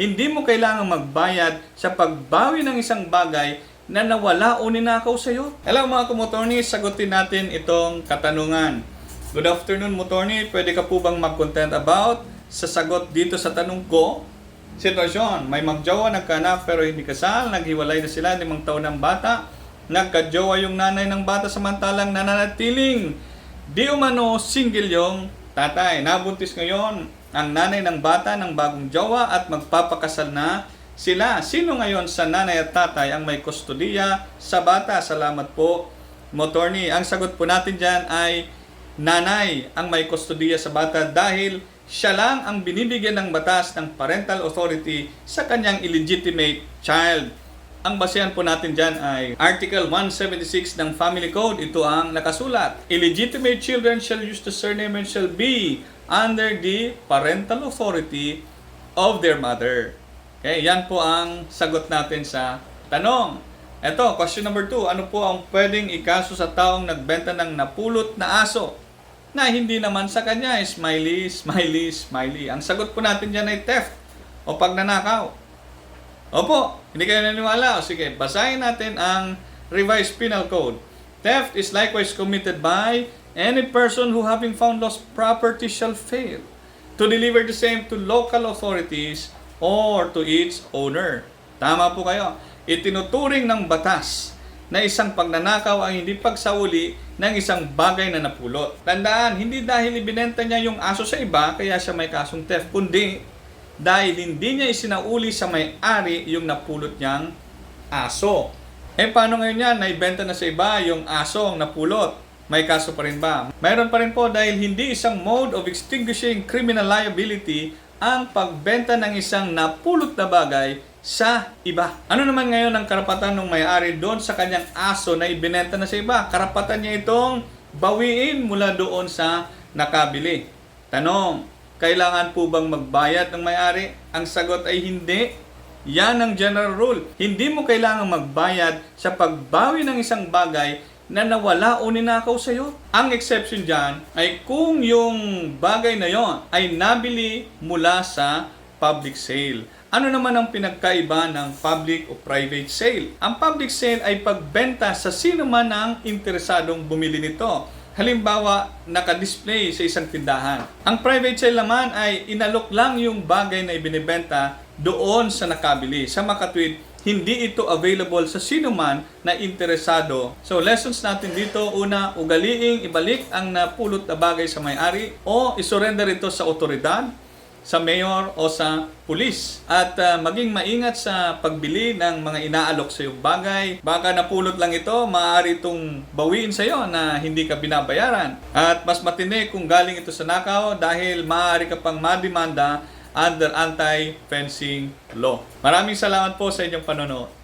Hindi mo kailangang magbayad sa pagbawi ng isang bagay na nawala o ninakaw sa iyo. Hello mga kumotorni, sagutin natin itong katanungan. Good afternoon motorni, pwede ka po bang mag-content about sa sagot dito sa tanong ko? Sitwasyon, may magjowa nagkanak pero hindi kasal, naghiwalay na sila limang taon ng bata, nagkajowa yung nanay ng bata samantalang nananatiling di umano single yung tatay. Nabuntis ngayon ang nanay ng bata ng bagong jowa at magpapakasal na sila. Sino ngayon sa nanay at tatay ang may kustodiya sa bata? Salamat po, Motorni. Ang sagot po natin dyan ay nanay ang may kustodiya sa bata dahil siya lang ang binibigyan ng batas ng parental authority sa kanyang illegitimate child. Ang basehan po natin dyan ay Article 176 ng Family Code. Ito ang nakasulat. Illegitimate children shall use the surname and shall be under the parental authority of their mother. Okay, yan po ang sagot natin sa tanong. Ito, question number 2. Ano po ang pwedeng ikaso sa taong nagbenta ng napulot na aso na hindi naman sa kanya? Smiley, smiley, smiley. Ang sagot po natin dyan ay theft o pagnanakaw. Opo, hindi kayo naniwala. O sige, basahin natin ang revised penal code. Theft is likewise committed by any person who having found lost property shall fail to deliver the same to local authorities or to its owner. Tama po kayo. Itinuturing ng batas na isang pagnanakaw ang hindi pagsauli ng isang bagay na napulot. Tandaan, hindi dahil ibinenta niya yung aso sa iba, kaya siya may kasong theft, kundi dahil hindi niya isinauli sa may-ari yung napulot niyang aso. Eh paano ngayon yan? Naibenta na sa iba yung aso ang napulot. May kaso pa rin ba? Mayroon pa rin po dahil hindi isang mode of extinguishing criminal liability ang pagbenta ng isang napulot na bagay sa iba. Ano naman ngayon ang karapatan ng may-ari doon sa kanyang aso na ibinenta na sa iba? Karapatan niya itong bawiin mula doon sa nakabili. Tanong, kailangan po bang magbayad ng may-ari? Ang sagot ay hindi. Yan ang general rule. Hindi mo kailangan magbayad sa pagbawi ng isang bagay na nawala o ninakaw sa iyo. Ang exception dyan ay kung yung bagay na yon ay nabili mula sa public sale. Ano naman ang pinagkaiba ng public o private sale? Ang public sale ay pagbenta sa sino man ang interesadong bumili nito. Halimbawa, naka-display sa isang tindahan. Ang private sale naman ay inalok lang yung bagay na ibinibenta doon sa nakabili. Sa makatwid, hindi ito available sa sino man na interesado. So, lessons natin dito, una, ugaliing ibalik ang napulot na bagay sa may-ari o isurrender ito sa otoridad sa mayor o sa pulis. At ah, maging maingat sa pagbili ng mga inaalok sa iyong bagay. Baka napulot lang ito, maaari itong bawiin sa iyo na hindi ka binabayaran. At mas matindi kung galing ito sa nakaw dahil maaari ka pang mademanda under anti-fencing law. Maraming salamat po sa inyong panonood.